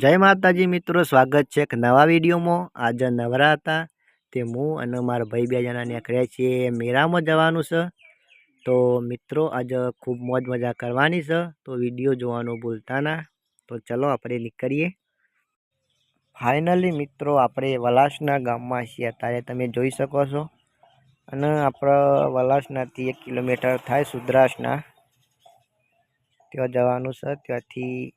જય માતાજી મિત્રો, સ્વાગત છે એક નવા વિડીયોમાં. આજે નવરા હતા, તે હું અને મારા ભાઈ બે જણા નીકળ્યા છીએ મેળામાં જવાનું છે. તો મિત્રો, આજે ખૂબ મોજ મજા કરવાની છે, તો વીડિયો જોવાનું ભૂલતા ના. તો ચલો આપણે નીકળીએ. ફાઇનલી મિત્રો, આપણે વલાસના ગામમાં છીએ. અત્યારે તમે જોઈ શકો છો. અને આપણા વલાસનાથી એક કિલોમીટર થાય સુદ્રાસના ત્યાં જવાનું છે. ત્યાંથી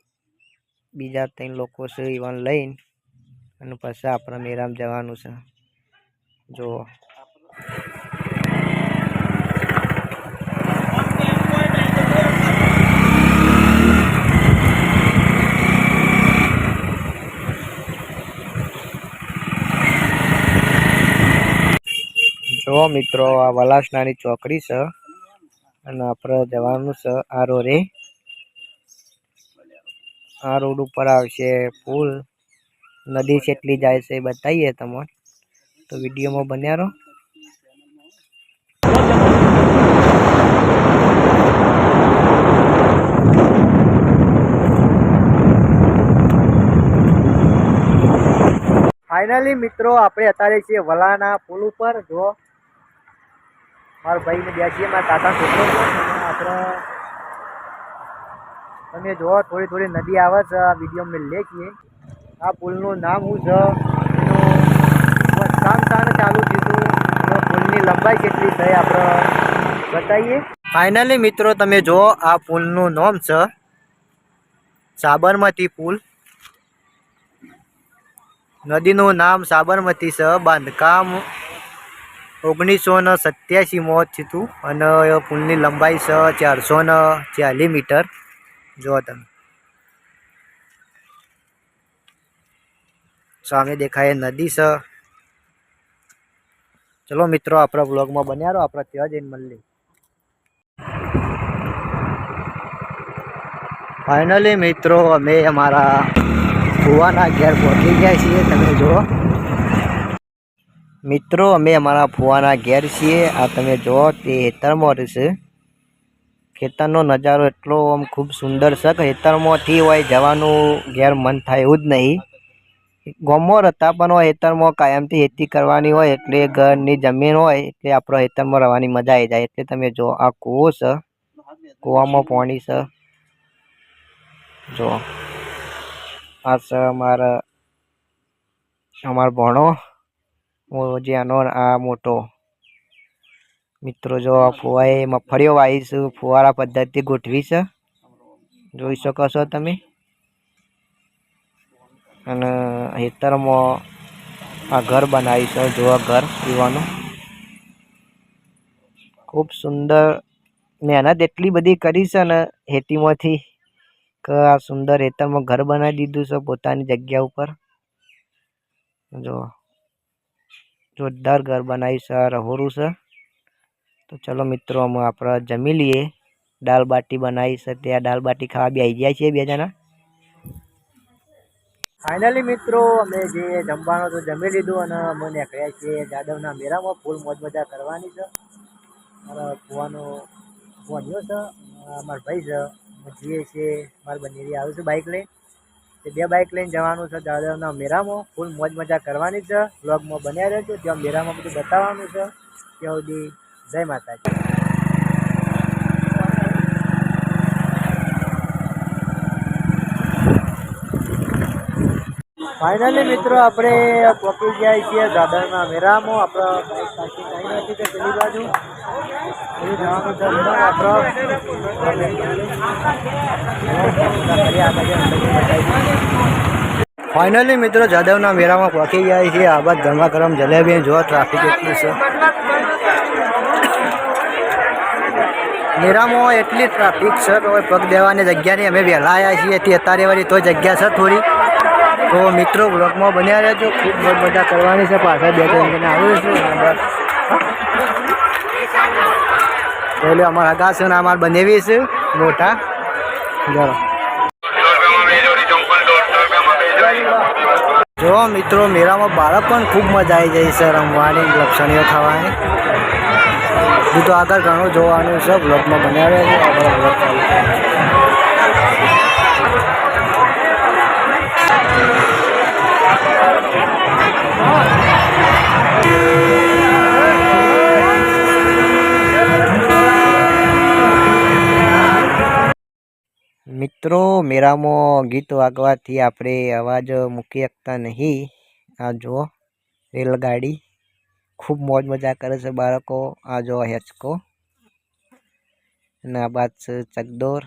બીજા ત્રણ લોકો છે, ઈવન લઈને. અને પછી આપણે મેરામ જવાનું છે. જુઓ જો મિત્રો, આ વલાસનાની ચોકડી છે. અને આપણે જવાનું છે આ રોડે આ રોડ ઉપર આવશે પુલ નદી કેટલી જાય છે એ બતાવીએ તમને. તો વિડીયોમાં બન્યા રહો. ફાઇનલી મિત્રો, આપણે અત્યારે છીએ વલાના પુલ ઉપર. જો મારા ભાઈને બેસીએ, મારા કાકા છોકરો છે આપણે તમે જુઓ, થોડી થોડી નદી આવે છે આ વીડિયો મેં લે છીએ. આ પુલનું નામ શું છે? એનું કામ ચાલુ થયું પુલની લંબાઈ કેટલી થઈ આપણે બતાવીએ. ફાઇનલી મિત્રો, તમે જુઓ, આ પુલનું નામ છે સાબરમતી પુલ. નદીનું નામ સાબરમતી છે બાંધકામ ઓગણીસો ને સત્યાસીમાં થયું અને પુલની લંબાઈ છે ચારસો ને ચાલીસ મીટર. જુઓ તમે. સામે દેખાય, નદી છે ચલો મિત્રો, આપણા બ્લોગમાં બન્યા રહો, આપણે ત્યાં જઈને મળીએ ફાઇનલી મિત્રો, અમે અમારા ફુવાના ઘેર પહોંચી ગયા છીએ, તમે જુઓ. મિત્રો, અમે અમારા ફુવાના ઘેર છીએ, આ તમે જુઓ, તે હેતરમાં છે. ખેતરનો નજારો એટલો આમ ખૂબ સુંદર છે ખેતરમાંથી હોય જવાનું ઘેર મન થાય એવું જ નહીં. ગામમાં હતા પણ હોય, ખેતરમાં કાયમથી ખેતી કરવાની હોય, એટલે ઘરની જમીન હોય, એટલે આપણો ખેતરમાં રહેવાની મજા આવી જાય. એટલે તમે જો, આ કૂવો છે, કૂવામાં પાણી છે. જો, આ છે અમારા, અમારો ભણો જેનો આ મોટો મિત્રો, જો ફુવાએ મગફળીઓ વાવી ફુવારા પદ્ધતિ ગોઠવી છે. જોઈ શકો છો તમે. અને ખેતરમાં આ ઘર બનાવ્યું છે જો ઘર પીવાનું. ખૂબ સુંદર મહેનત એટલી બધી કરી છે ને ખેતીમાંથી કે આ સુંદર ખેતરમાં ઘર બનાવી દીધું છે પોતાની જગ્યા ઉપર. જો જોરદાર ઘર બનાવ્યું છે રહોરું છે. તો ચલો મિત્રો, અમે આપણે જમી લઈએ. દાલ બાટી બનાવી છે, ત્યાં દાલ બાટી ખાવા બી આવી ગયા છીએ બે જણા. ફાઇનલી મિત્રો, અમે જે જમવાનું તો જમી લીધું અને અમે નીકળ્યા છીએ જાદવના મેળામાં. ફૂલ મોજ મજા કરવાની છે. મારા ફુવાનો ભણ્યો છે, મારા ભાઈ છે. જઈએ છીએ, મારા બનેરી આવ્યું છે બાઇક લઈ તે બે બાઇક લઈને જવાનું છે જાદવના મેળામાં. ફૂલ મોજ મજા કરવાની છે. બ્લોગમાં બન્યા રહેજો, ત્યાં મેળામાં બધું બતાવવાનું છે. ત્યાં સુધી જય માતાજી. ફાઇનલી મિત્રો, આપણે પહોંચી ગયા છીએ દાદરના મેળામાં આપણા પેલી બાજુ. અંદર ફાઇનલી મિત્રો, જાદવના મેળામાં પહોંચી ગયા છીએ. આ બાદ ગરમા ગરમ જલેબી જોવા ટ્રાફિક એટલું છે મેળામાં એટલી ટ્રાફિક છે કે પગ દેવાની જગ્યા નહીં અમે વહેલા આવ્યા છીએ. તે અત્યારે વાળી તો જગ્યા છે થોડી. તો મિત્રો બ્લોગમાં બન્યા રહેજો. ખૂબ બહુ બધા કરવાની છે. પાછળ બે ત્રણ જણા આવ્યું છે એટલે અમારા હગા છે અમારે બનેવી છે. મોટા. બરાબર જો મિત્રો, મેળામાં બાળક પણ ખૂબ મજા આવી જાય છે. રમવાની લક્ષણીઓ હજુ તો આગળ ઘણું જોવાનું છે. બ્લોગમાં બનાવે છે મિત્રો, મેરામાં ગીત વાગવાથી આપણે અવાજ મૂકી શકતા નહીં. આ જુઓ, રેલગાડી. ખૂબ મોજ મજા કરે છે બાળકો, આ જો હેચકો. અને આ બાદ છે ચકદોર.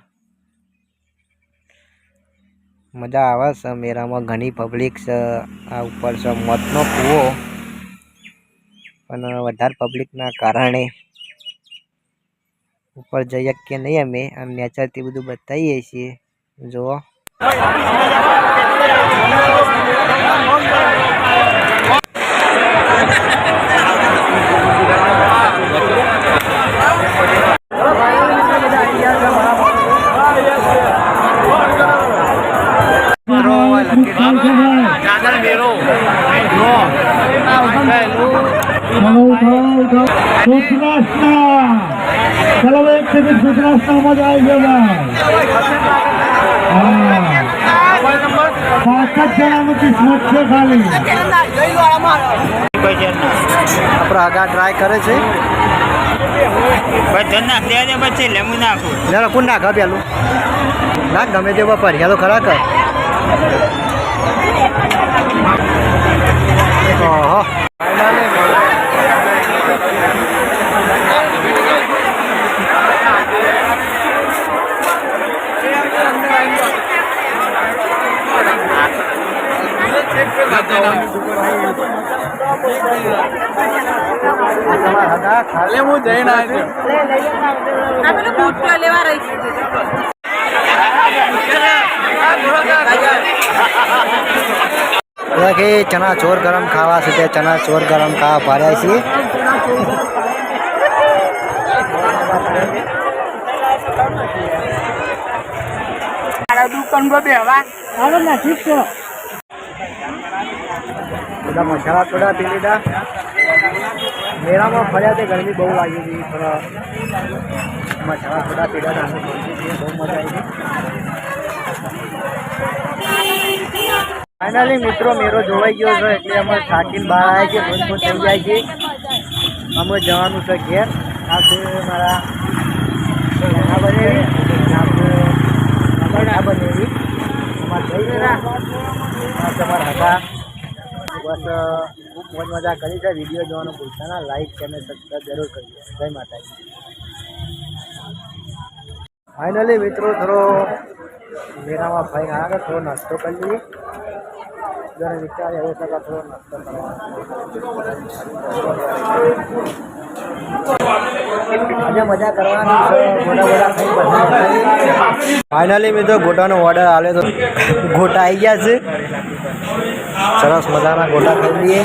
મજા આવે છે મેળામાં, ઘણી પબ્લિક છે. આ ઉપર છે મોતનો કૂવો. પણ વધારે પબ્લિકના કારણે. ઉપર જઈ શકીએ નહીં અમે, આમ નેચરથી બધું બતાવીએ છીએ. જુઓ. ચલો એક સુખરાસના મજા આવી ગયો પાંચ જ જણાનું કિસ્મત છે ખાલી આપણો આગા ટ્રાય કરે છે લેલો કોણ નાખા પેલું ના ગમે તે પર તો ખરા કર. ખાલે હું જઈને આ પેલું બૂટ લેવા રહી છે. કે ચણા ચોર ગરમ ખાવા છે તે ચણા ચોર ગરમ ખાવા ભર્યા છીએ. બધા મસાલા થોડા પી લીધા. મેળામાં ફર્યા તે ગરમી બહુ લાગી હતી પણ મસાલા થોડા શાંતિથી બહુ મજા આવી ફાઇનલી મિત્રો, મેરો જોવાઈ ગયો છે, એટલે અમે થાકીને બહાર આવ્યા છીએ, ભૂલ ભૂલ થઈ જાય છે. અમે જવાનું છે ઘેર. આ છે મારા બહેના બનેવી. બહેના બનેવી. અમારા જઈ આ છે મારા હતા. બસ ખૂબ મોજ મજા કરી છે. વીડિયો જોવાનું ભૂલતા ના. લાઈક અને સબસ્ક્રાઈબ જરૂર કરીએ જય માતાજી. ફાઇનલી મિત્રો, થોડો મેળામાં ફાઈન આવ્યા થોડો નાસ્તો કરી લઈએ. જરા એવો છે થોડો આજે મજા કરવાની ફાઇનલી મિત્રો, ગોટાનો ઓર્ડર આવ્યો તો ગોટા આવી ગયા છે. સરસ મજાના ગોટા ખાઈ લઈએ.